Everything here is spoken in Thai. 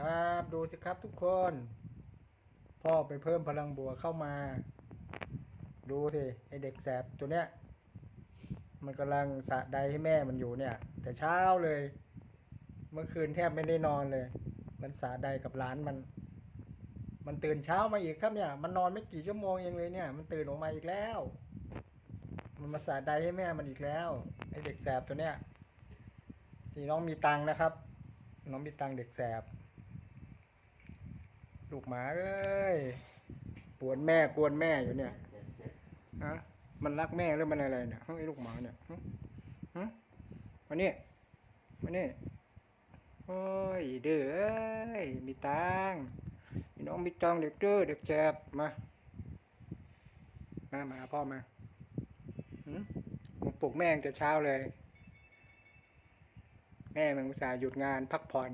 ครับดูสิครับทุกคน พ่อไปเพิ่มพลังบวกเข้ามา ดูสิไอเด็กแสบตัวเนี้ย มันกำลังสะใดให้แม่มันอยู่เนี่ย แต่เช้าเลย เมื่อคืนแทบไม่ได้นอนเลย มันสะใดกับหลานมัน มันตื่นเช้ามาอีกครับเนี่ย มันนอนไม่กี่ชั่วโมงเองเลยเนี่ย มันตื่นออกมาอีกแล้ว มันมาสะใดให้แม่มันอีกแล้วไอเด็กแสบตัวเนี้ยนี่น้องมีตังนะครับ น้องมีตังเด็กแสบ ลูกหมาเอ้ยปวนแม่กวนแม่อยู่เนี่ยฮะมันรักแม่หรือมันอะไรเนี่ยเฮ้ลูกหมาเนี่ยฮะมานี่มานี่โอ้ยเด้อเอ้ยมีตังมีน้องมีตังเด็กเด้อเด็กแจบมามามาพ่อมาหืมมาปลุกแม่งแต่เช้าเลย แม่มันอุตส่าห์หยุดงานพักผ่อน